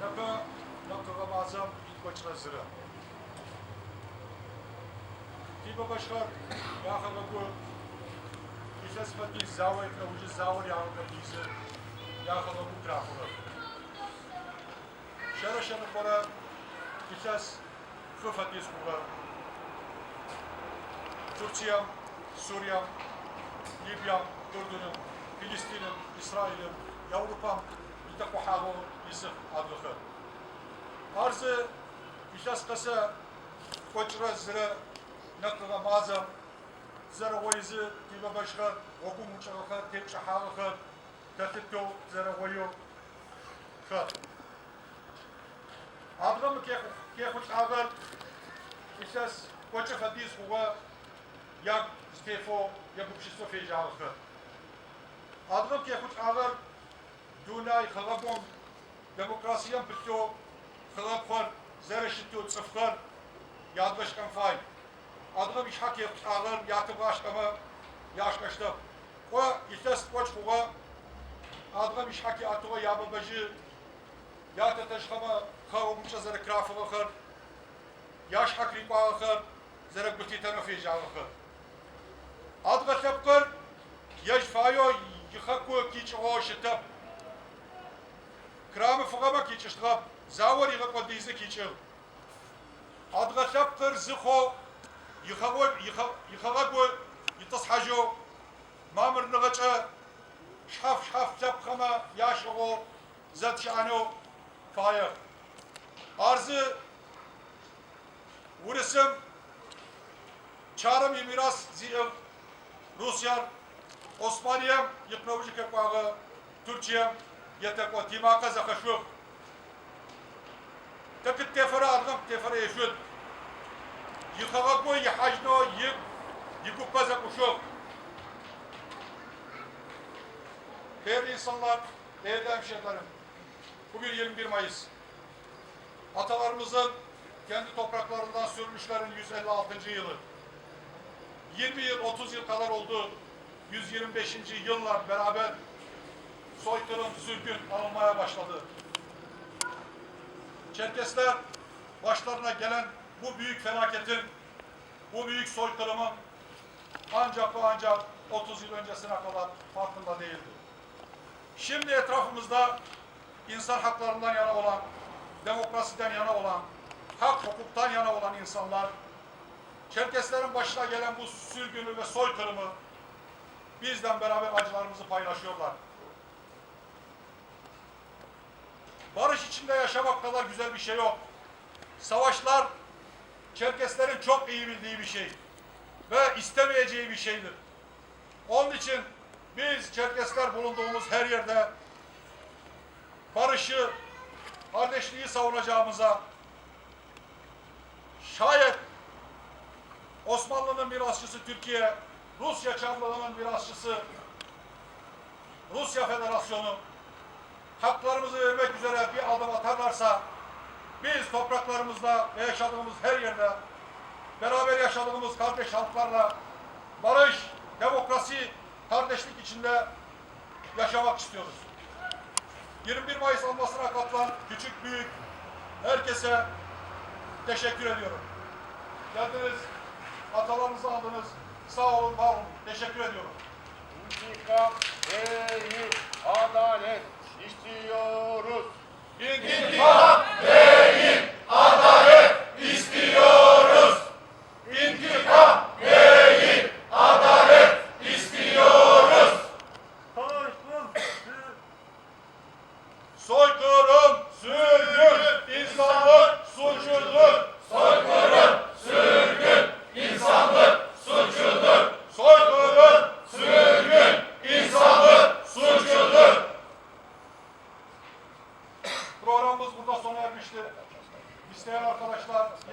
Naka, naka Ramazan ilk zırı. Tiba Başkar, Yaha Babu, İşes Fatih Zavay, Kavucu Zavay Yaha Babu'yu, Yaha Babu Krafuru. Şara şara kora, İşes Fatih Skura, Türkiye'm, Suriye'm, Libya'm, تقحه يسف أبخر أرز إشاس قسا قجر زر نقل مازم زر ويز تيبا بشخر وقو مجرخر تيب شحارخر تتبكو زر ويو خر أبغم كيخوش أغر إشاس قجر خديز هو يا ستيفو يا بكشي صوفي جارخر أبغم كيخوش أغر دوناي خربهم ديمقراطيا بتو خراب خر زرشتو تصفخر ياد بشكم فاي adına bir hak yaptılar, yakıp aşkama yaşkaştı. O ites koç kuğa adına bir hak atıva yababacı ya da taşkama kavumça zara krafı bakar yaş hak ripa bakar zara buti tanofi bakar. Adına tepkar yaş fayo yıkaku kiç o şitap Крамы фугама кичиштгап, завар йга подизе кичил. Адга тепкер зихо йхаго йхаго йтасхажо мамр нагача шхаф шхаф тепкама яшого затшано фая. Arzı Vurısım Çarım miras ziyem Rusya, Osmaniye, yıknavıcı kekvağı, Türkiye, yetek o timaka zakaşuk. Takıt tefere adgam tefere yeşut. Yıkağa koy yahajno yık, yıkukka zakuşuk. Değerli insanlar, değerli hemşehrilerim, bugün 21 Mayıs. Atalarımızın kendi topraklarından sürmüşlerin 156. yılı. 20 yıl, 30 yıl kadar oldu. 125. yıllar beraber soykırım, sürgün alınmaya başladı. Çerkesler başlarına gelen bu büyük felaketin, bu büyük soykırımın ancak ve ancak 30 yıl öncesine kadar farkında değildi. Şimdi etrafımızda insan haklarından yana olan, demokrasiden yana olan, hak hukuktan yana olan insanlar Çerkeslerin başına gelen bu sürgünü ve soykırımı bizden beraber acılarımızı paylaşıyorlar. Barış içinde yaşamak kadar güzel bir şey yok. Savaşlar Çerkeslerin çok iyi bildiği bir şey ve istemeyeceği bir şeydir. Onun için biz Çerkesler bulunduğumuz her yerde barışı, kardeşliği savunacağımıza şayet Osmanlı'nın mirasçısı Türkiye, Rusya Çarlığı'nın mirasçısı Rusya Federasyonu haklarımızı vermek üzere bir adım atarlarsa biz topraklarımızda ve yaşadığımız her yerde beraber yaşadığımız kardeş halklarla barış, demokrasi, kardeşlik içinde yaşamak istiyoruz. 21 Mayıs anmasına katılan küçük büyük herkese teşekkür ediyorum. Geldiniz, atalarınızı aldınız. Sağ olun, var olun. Teşekkür ediyorum. İntikam istiyoruz. İntikam değil, adalet istiyoruz. İntikam değil, adalet istiyoruz. Taşkın, soykırım, zulüm, insanlık suçudur.